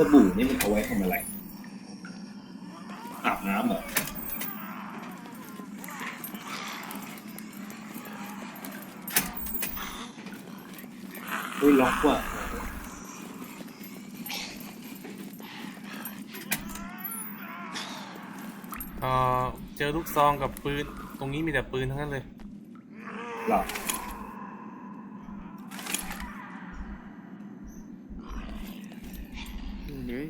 สบู่นี่มันเอาไว้ทำอะไร อาบน้ำเหรออุ้ยล็อกว่ะเออเจอลูกซองกับปืน ตรงนี้มีแต่ปืนทั้งนั้นเลย หรอ เฮ้ย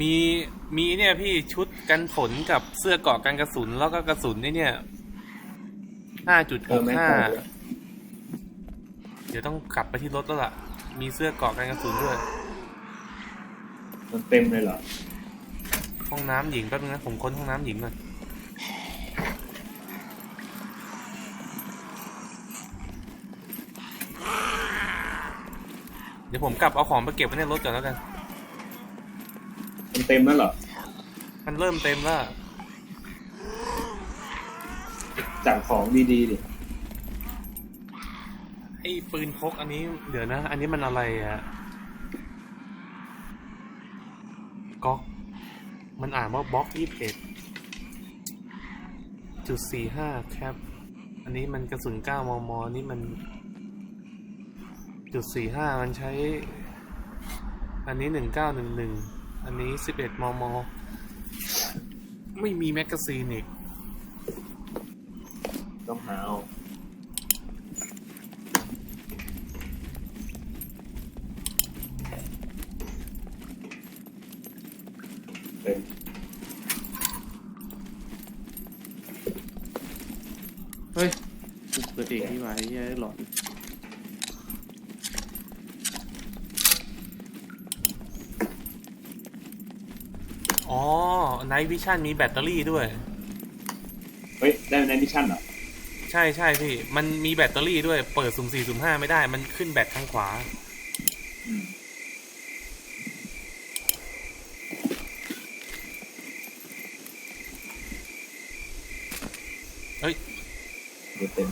มีมีเนี่ยพี่ชุดกันฝนกับเสื้อเกราะกันกระสุนแล้วก็กระสุนเนี่ยเนี่ยห้าจุดเอหอกแม่งห้าพอด้วยเดี๋ยวต้องกลับไปที่รถแล้วล่ะ มีเสื้อเกราะกันกระสุนด้วย มันเต็มเลยเหรอ ห้องน้ำหญิงแป๊บนึงนะผมค้นห้องน้ำหญิงก่อนเดี๋ยวผมกลับเอาของไปเก็บไว้ในรถก่อนแล้วกัน มันเต็มแล้วเหรอ มันเริ่มเต็มแล้วจากของดีๆดิ ไอ้ปืนพกอันนี้เดี๋ยวนะ อันนี้มันอะไรอะก๊อก มันอ่านว่าบล็อกยี่สิบเอ็ดจุดสี่ห้าแคปอันนี้มันกระสุนเก้ามมนี่มัน จุดสี่ห้ามันใช้ อันนี้หนึ่งเก้าหนึ่งหนึ่ง อันนี้สิบเอ็ดมม ไม่มีแมกกาซีนอีก ต้องหาเอาเต็มเฮ้ยกูเปิดเองที่ไว้เหี้ยหลอน อ๋อไน ท์วิชั่นมีแบตเตอรี่ด้วย เฮ้ย ได้ในมิชชั่นเหรอ ใช่ใช่พี่ มันมีแบตเตอรี่ด้วย เปิดสุ่มสี่สุ่มห้าไม่ได้ มันขึ้นแบตทางขวา อืม เฮ้ยเดี๋ยวเต็ม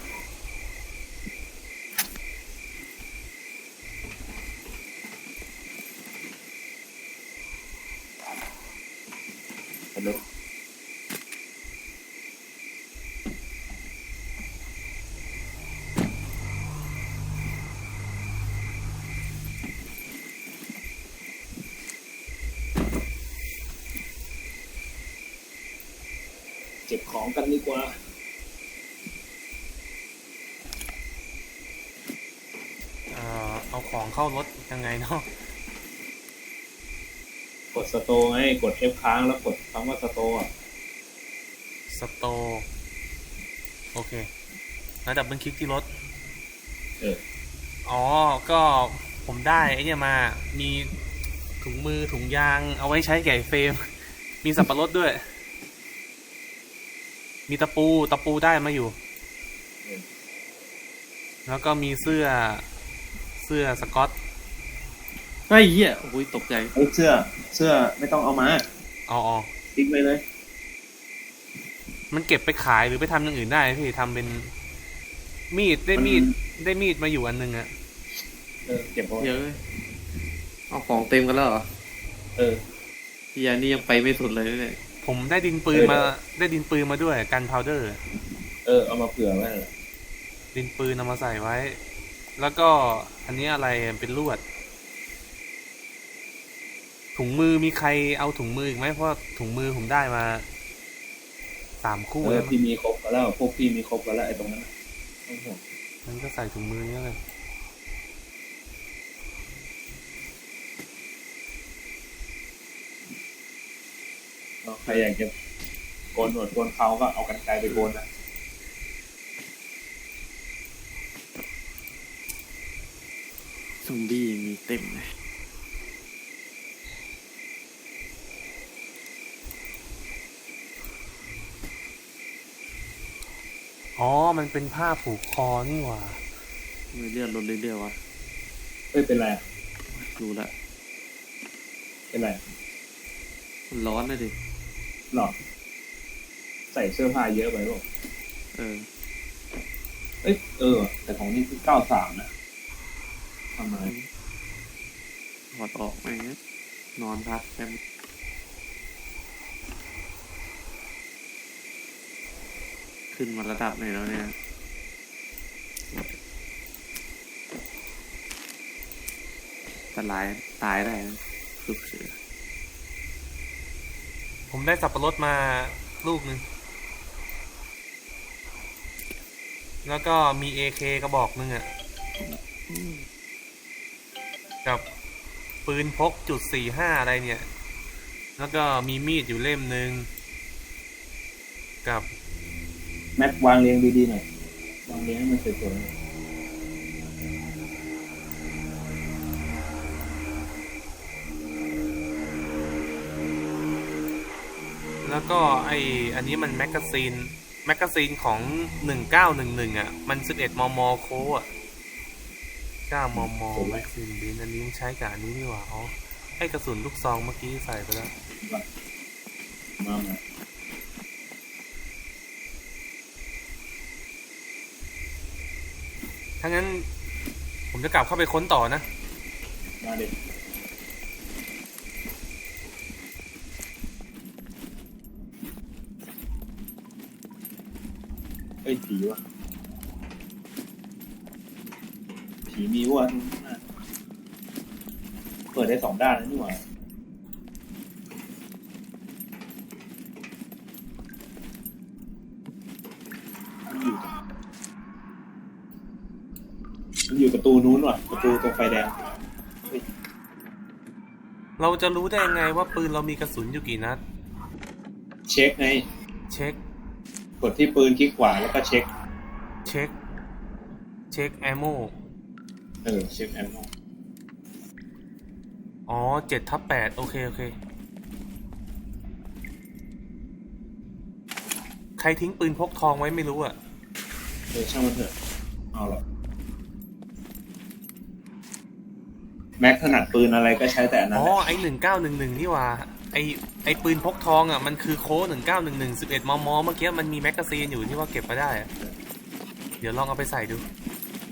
ของกันดีกว่า เอ่อเอาของเข้ารถยังไงเนาะกดสโตร์ไงกด F ค้างแล้วกดคำว่าสโตร์อะสโตร์โอเคแล้วดับเบิลคลิกที่รถ เอออ๋อ ก็ผมได้ไอ้เนี่ยมา มีถุงมือถุงยางเอาไว้ใช้แก่เฟรม มีสับปะรดด้วย มีตะปูตะปูได้มาอยู่เออแล้วก็มีเสื้อเสื้อสกอตเฮ้ยเหี้ยโอ้ยตกใจเอ้ยเสื้อเสื้อไม่ต้องเอามาอ๋ออ๋อทิ้งไปเลย มันเก็บไปขายหรือไปทำอย่างอื่นได้พี่ทำเป็นมีดได้มีดได้มีดมาอยู่อันหนึงอะเออเก็บเอาไว้เยอะเอาของเต็มกันแล้วเหรอเออเฮียนี่ยังไปไม่สุดเลยเนี่ย ผมได้ดินปืนมาเออได้ดินปืนมาด้วยกันพาวเดอร์ เออเอามาเผื่อไว้นั่นแหละดินปืนเอามาใส่ไว้ แล้วก็อันนี้อะไรเป็นลวด ถุงมือมีใครเอาถุงมืออีกไหมเพราะถุงมือผมได้มาสามคู่เออแล้วพี่มีครบแล้วพวกพี่มีครบแล้วไอ้ตรงนั้นน่ะไม่ต้องห่วง มันก็ใส่ถุงมือเนี้ยเลย เนาะ ใครอยากจะโกนหนวดโกนเขาก็เอากันไกลไปโกนนะซอมบี้มีเต็มเลยอ๋อ มันเป็นผ้าผูกคอนี่หว่ามือเลือดลดเรื่อยๆวะเอ้ยเป็นไรอะดูละเป็นไรมันร้อนนะดิ หรอใส่เสื้อผ้าเยอะไปหรอเออ เอ้ยเออ แต่ของนี่คือเก้าสามนะทำไมถอดออกไหมนอนพักแป๊บขึ้นมาระดับไหนแล้วเนี่ยตลายตายได้นะสุกเสือ ผมได้สับปะรดมาลูกหนึ่ง แล้วก็มี AK กระบอกหนึ่งอะ่ะ กับปืนพกจุดสี่ห้าอะไรเนี่ย แล้วก็มีมีดอยู่เล่มหนึ่ง กับ แม็กวางเรียงดีๆหน่อย วางเรียงให้มันสวย แล้วก็ไออันนี้มันแมกกาซีนแมกกาซีนของหนึ่งเก้าหนึ่งหนึ่งอะ มันสิบเอ็ดมม โคอะเก้ามมแม็กซีนบินอันนี้ใช้กับอันนี้นี่หว่าอ๋อไอกระสุนลูกซองเมื่อกี้ใส่ไปแล้วถ้างั้น ผมจะกลับเข้าไปค้นต่อนะ มาเด็กเอ้ย ผีวะผีมีวะเปิดได้สองด้านนะนี่หว่ามันอยู่ตรงมันอยู่ประตูนู้นว่ะ ประตูตรงไฟแดง เราจะรู้ได้ยังไงว่าปืนเรามีกระสุนอยู่กี่นัด เช็คไง เช็คก ดที่ปืนคลิกขวาแล้วก็เช็ค เช็ค เช็คแอมโมเออเช็คแอมโมอ๋อเจ็ดทับแปดโอเคโอเค ใครทิ้งปืนพกทองไว้ไม่รู้อะเออช่างมันเถอะ เอาหรอกแม็กถนัดปืนอะไรก็ใช้แต่อันนั้นอ๋อ แหละไอหนึ่งเก้าหนึ่งหนึ่งนี่หว่า ไอไอปืนพกทองอะมันคือโค้หนึ่งเก้าหนึ่งหนึ่งสิบเอ็ดมมเมื่อกี้มันมีแมกกาซีนอยู่ที่ว่าเก็บมาได้อะเดี๋ยวลองเอาไปใส่ดู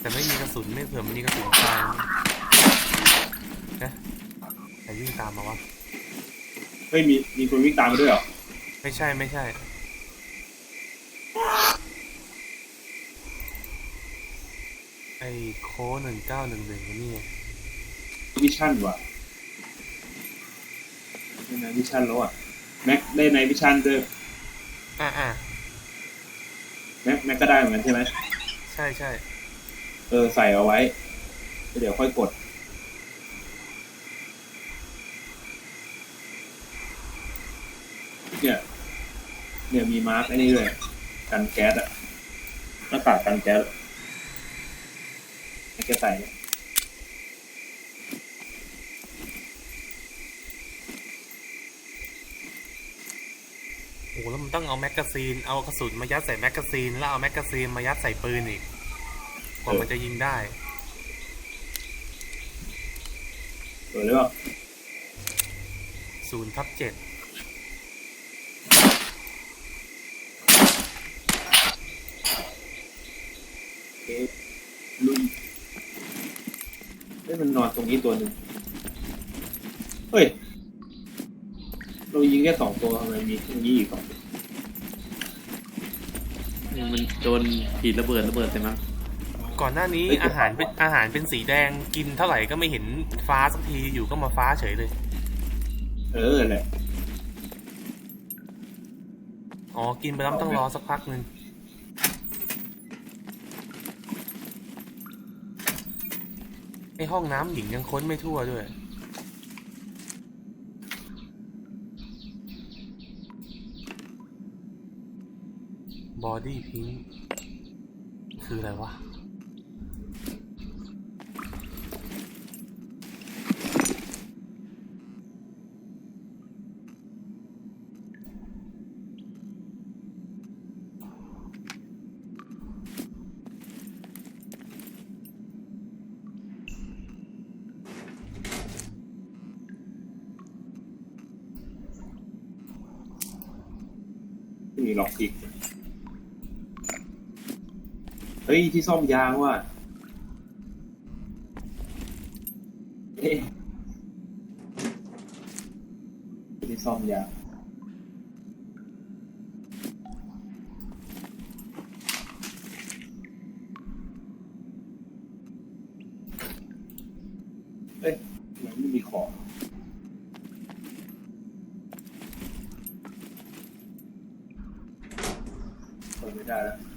แต่ไม่มีกระสุนไม่เผื่อมันมีกระสุนตายนะใครวิ่งตามมาวะเฮ้ยมีมีคนวิ่งตามมาด้วยเหรอไม่ใช่ไม่ใช่ไอโค้หนึ่งเก้าหนึ่งหนึ่งนี่ไงวิชั่นว่ะ ได้ในวิชั่นแล้วอะแม็กได้ในวิชั่นด้วยอ่าอ่าแม็กแม็กก็ได้เหมือนกันใช่ไหมใช่ใช่เออใส่เอาไว้แล้วเดี๋ยวค่อยกด เนี่ย เนี่ยมีมาร์กไอ้นี่เลยกันแก๊สอะหน้ากากกันแก๊สให้แกใส่เลย โอ้โหแล้วมันต้องเอาแมกกาซีน เอากระสุนมายัดใส่แมกกาซีน แล้วเอาแมกกาซีนมายัดใส่ปืนอีก กว่ามันจะยิงได้เออหรือเปล่าศูนย์ทับเจ็ดเอ๊ะลุยเฮ้ยมันนอนตรงนี้ตัวหนึ่งเฮ้ย เรายิงแค่สองตัวทำไมมีตรงนี้อีกสองตัวเนี่ยมันโดนผีระเบิดระเบิดใช่ไหมยก่อนหน้านี้เฮ้ยอาหารเป็นอาหารเป็นสีแดงกินเท่าไหร่ก็ไม่เห็นฟ้าสักทีอยู่ก็มาฟ้าเฉยเลย เออแหละอ๋อกินไปแล้วต้องรอสักพักหนึ่งไอห้องน้ำหญิงยังค้นไม่ทั่วด้วย บอดี้พิงคืออะไรวะม่มีหลอกอีก เฮ้ย ที่ซ่อมยางว่ะเอ๊ะที่ซ่อมยางเอ้ยมันไม่มีของเปิดไม่ได้แล้ว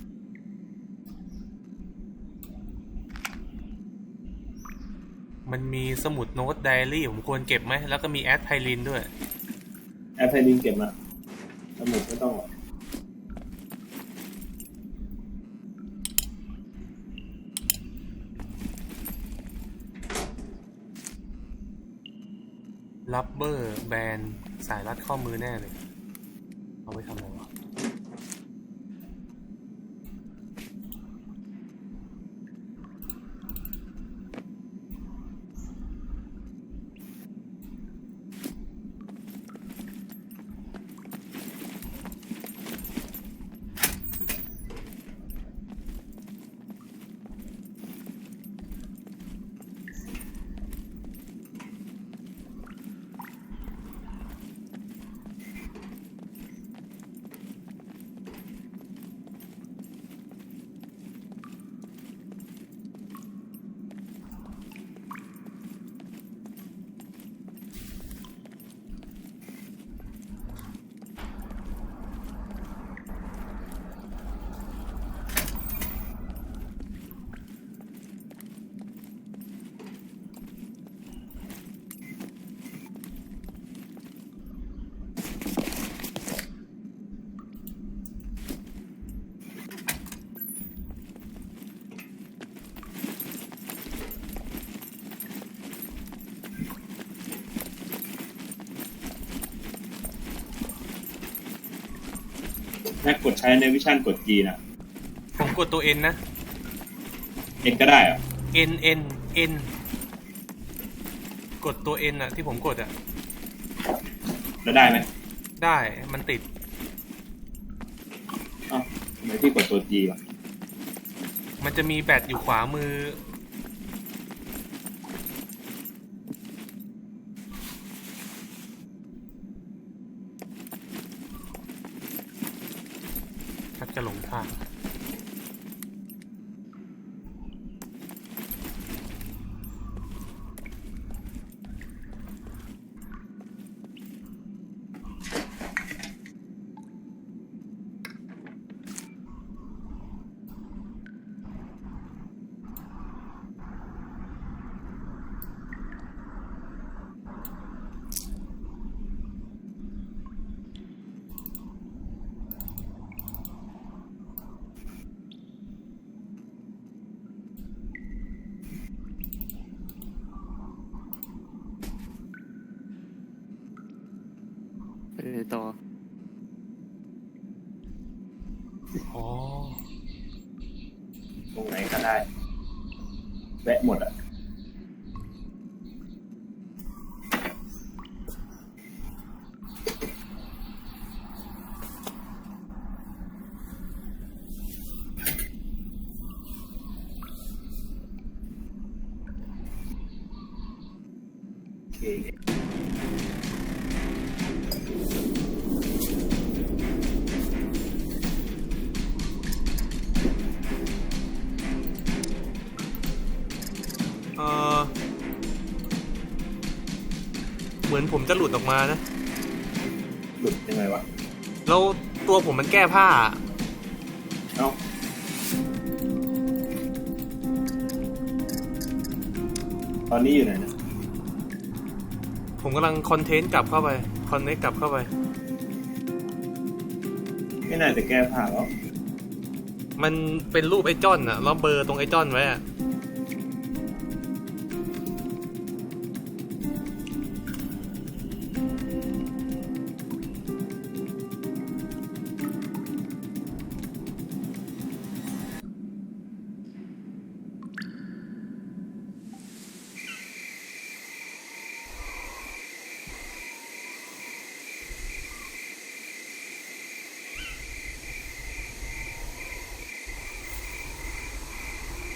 มันมีสมุดโน้ตไดอารี่ผมควรเก็บไหม แล้วก็มีแอดไพลินด้วย แอปไพลินเก็บมาสมุดไม่ต้องหรอกลับเบอร์แบนสายรัดข้อมือแน่เลย เอาไว้ทำอะไรวะ แม็กกดใช้ในวิชั่นกด G นะผมกดตัว N นะ เอ็นก็ได้เหรอะ N N N กดตัว N อะที่ผมกดอะแล้วได้ไหมได้มันติด เอ้าทำไมพี่กดตัว G วะมันจะมีแบตอยู่ขวามือ จะหลงทาง ไปไหนต่อ อ๋อ ตรงไหนก็ได้ แว เหมือนผมจะหลุดออกมานะ หลุดยังไงวะ แล้วตัวผมมันแก้ผ้า เอ้าตอนนี้อยู่ไหนนะผมกำลังคอนเทนต์กลับเข้าไป คอนเนคกลับเข้าไป ไม่น่าจะแก้ผ้าแล้ว มันเป็นรูปไอ้จอนอะแล้วเบลอร์ตรงไอ้จอนไว้อะ